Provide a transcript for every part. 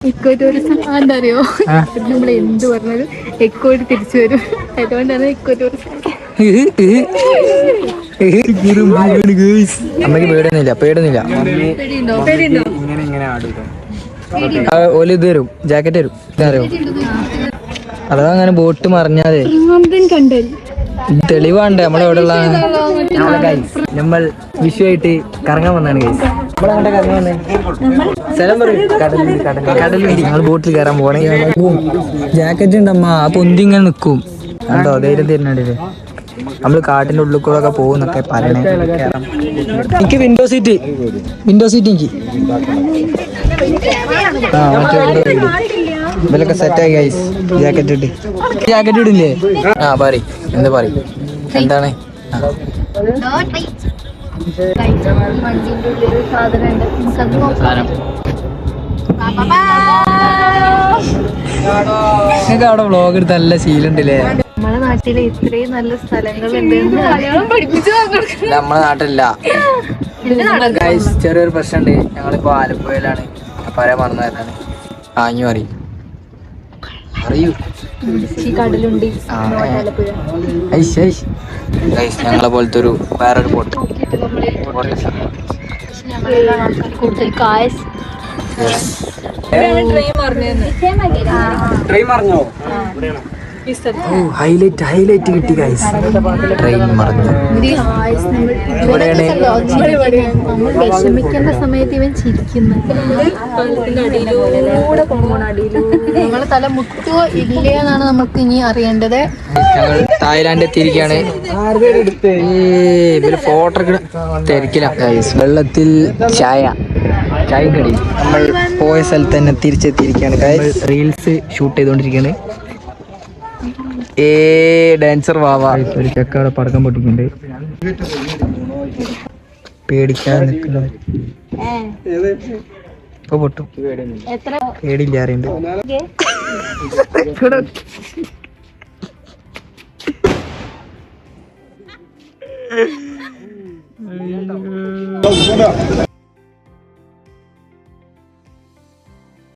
Eco tourism എന്താ അറിയോ നമ്മൾ എന്ത് പറഞ്ഞാലും എക്കോയിട്ട് തിരിച്ചു വരും. അതുകൊണ്ടാണ് ഇക്കോ ടൂറിസം അമ്മയ്ക്ക് പേടൊന്നുമില്ല പേടൊന്നുമില്ല പേടിയുണ്ടോ? പേടിയുണ്ടോ? ഇങ്ങനെ ഇങ്ങനെ ആടും ഓൽ ഇത് തരും ജാക്കറ്റ് തരും. അറിയോ അഥവാ അങ്ങനെ ബോട്ട് മറിഞ്ഞാതെ തെളിവാണ്ട് നമ്മളെവിടെ ഉള്ള നമ്മൾ വിഷുവായിട്ട് കറങ്ങാൻ വന്നാണ് ഗൈസ് പറയും. ഞങ്ങൾ ബോട്ടിൽ കയറാൻ പോണേ ജാക്കറ്റ് ഉണ്ടമ്മ ആ പൊന്തി ഇങ്ങനെ നിക്കും. കണ്ടോ? ധൈര്യം തരുന്നുണ്ടല്ലേ നമ്മൾ കാട്ടിന്റെ ഉള്ളിൽ കൂടെ ഒക്കെ പോകുന്നൊക്കെ പറയണേ. എനിക്ക് വിൻഡോ സീറ്റ് വിൻഡോ സീറ്റ് എനിക്ക്. ആ. ഇവലൊക്കെ സെറ്റായി ഗൈസ് ജാക്കറ്റ് ഇട്ട്. ജാക്കറ്റ് ഇടില്ലേ? ആ പറ എന്താ പറ എന്താണ്? ആ. വണ്ടിന്റെ ഉള്ളിൽ സാധനം ഉണ്ട്. നമുക്കത് നോക്കാം. നിങ്ങൾക്ക് അവിടെ വ്ളോഗ് എടുത്ത് നല്ല ശീലുണ്ടല്ലേ നമ്മളെ നാട്ടിൽ ഇത്രയും നല്ല സ്ഥലങ്ങളുണ്ട് നമ്മളെ നാട്ടിലില്ല. ഗൈസ് ചെറിയൊരു പ്രശ്നമുണ്ട്. ഞങ്ങളിപ്പോ ആലപ്പുഴയിലാണ്. പറയാൻ മറന്നു മറന്നതാണ് ആഞ്ഞു അറിയും അറിയൂ കടലുണ്ടി ഞങ്ങളെ പോലത്തെ ഒരു വേറൊരു ബോട്ട് കൂടുതൽ കായസ്. ട്രെയിൻ മറിഞ്ഞോ ഹൈലൈറ്റ് ഹൈലൈറ്റ് കിട്ടി ഗൈസ് ട്രെയിൻ മറഞ്ഞു. വിഷമിക്കേണ്ട സമയത്ത് ഇവൻ ചിരിക്കുന്നു. നമ്മളെ തല മുട്ടുവോ ഇല്ലയെന്നാണ് നമുക്ക് ഇനി അറിയേണ്ടത്. തായ്ലാന്റ് എത്തിയിരിക്കുകയാണ്. ഫോട്ടോ തിരക്കില്ല ഗൈസ് വെള്ളത്തിൽ ചായ. ചായ കടി നമ്മൾ പോയ സ്ഥലത്ത് തന്നെ തിരിച്ചെത്തിയിരിക്കുകയാണ് റീൽസ് ഷൂട്ട് ചെയ്തുകൊണ്ടിരിക്കുകയാണ്. ഏ ഡാൻസർ വാവ. ഒരു ചെക്ക അവിടെ പടക്കം പൊട്ടിക്കുന്നുണ്ട് പേടിക്കാൻ നിൽക്കുന്നു. ഇപ്പൊ പൊട്ടും. എത്ര? പേടില്ല അറിയണ്ട്.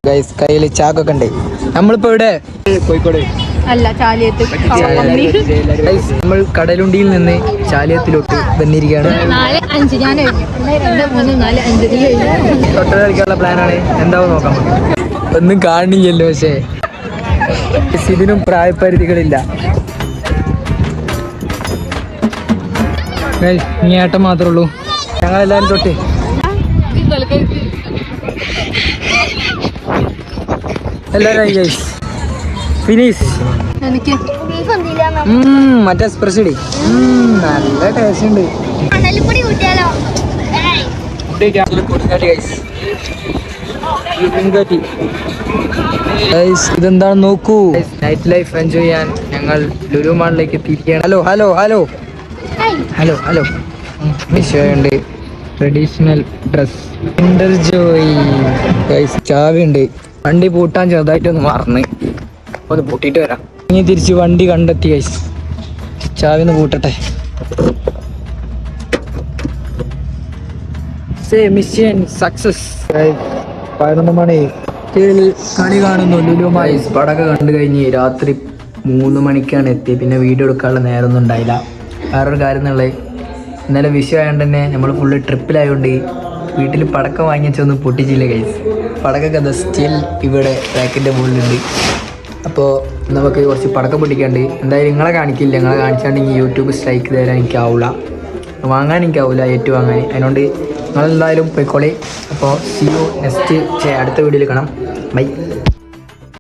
ഗൈസ് കയ്യിൽ ചാക്കൊക്കെ ഉണ്ട്. നമ്മളിപ്പോ ഇവിടെ കോഴിക്കോട് അല്ല ചാലിയത്ത് നമ്മൾ കടലുണ്ടിയിൽ നിന്ന് ചാലിയത്തിലോട്ട് വന്നിരിക്കുകയാണ്. നാല് അഞ്ച് ഞാൻ രണ്ട് മൂന്ന് നാല് അഞ്ച് നീ തൊട്ടത് കളിക്കാനുള്ള പ്ലാനാണ് എന്താവും നോക്കാം. ഒന്നും കാണില്ലല്ലോ പക്ഷേ. ഇതിനും പ്രായപരിധികളില്ല. ഇനി ഏട്ടൻ മാത്രമേ ഉള്ളൂ. ഞങ്ങളെല്ലാരും തൊട്ട്. എല്ലാവരും ഫിനിഷ് എനിക്ക് മറ്റേ എക്സ്പ്രസ് ഇടി. നല്ല ടേസ്റ്റ് ഉണ്ട്. ഇതെന്താണെന്ന് നോക്കൂ? നൈറ്റ് ലൈഫ് എൻജോയ് ചെയ്യാൻ ഞങ്ങൾ ലുലു മാളിലേക്ക് എത്തിയിരിക്കുകയാണ് hello hello hello hello hello ഉണ്ട് ട്രഡീഷണൽ ഡ്രസ് ജോയ് ചാവി ഉണ്ട്. വണ്ടി പൂട്ടാൻ ചെറുതായിട്ടൊന്ന് മറന്ന്. ഒന്ന് പൂട്ടിയിട്ട് വരാം. ഇനി തിരിച്ച് വണ്ടി കണ്ടെത്തി ഗൈസ് ചാവി ഒന്ന് പൂട്ടട്ടെ. മിഷൻ സക്സസ് പതിനൊന്ന് മണി. കണി കാണുന്നു ലുലുമായി പടക കണ്ടു കഴിഞ്ഞ് രാത്രി മൂന്ന് മണിക്കാണ് എത്തി. പിന്നെ വീഡിയോ എടുക്കാനുള്ള നേരമൊന്നും ഉണ്ടായില്ല. വേറൊരു കാര്യം എന്നുള്ളത് ഇന്നലെ വിഷു ആയതുകൊണ്ട് തന്നെ നമ്മൾ ഫുള്ള് ട്രിപ്പിലായതുകൊണ്ട് വീട്ടിൽ പടക്കം വാങ്ങിച്ചൊന്നും പൊട്ടിച്ചില്ല കൈസ് പടക്കൊക്കെ സ്റ്റിൽ ഇവിടെ റാക്കിന്റെ മുകളിലുണ്ട്. അപ്പോൾ നമുക്ക് കുറച്ച് പടക്കം പിടിക്കാണ്ട് എന്തായാലും നിങ്ങളെ കാണിക്കില്ല. നിങ്ങളെ കാണിച്ചാണ്ടെങ്കിൽ യൂട്യൂബ് സ്ട്രൈക്ക് തരാൻ എനിക്കാവില്ല വാങ്ങാൻ എനിക്കാവില്ല ഏറ്റവും വാങ്ങാൻ അതിനോണ്ട് നിങ്ങളെന്തായാലും പോയിക്കോളി. അപ്പോൾ സി യു നെക്സ്റ്റ് അടുത്ത വീഡിയോയിൽ കാണാം. ബൈ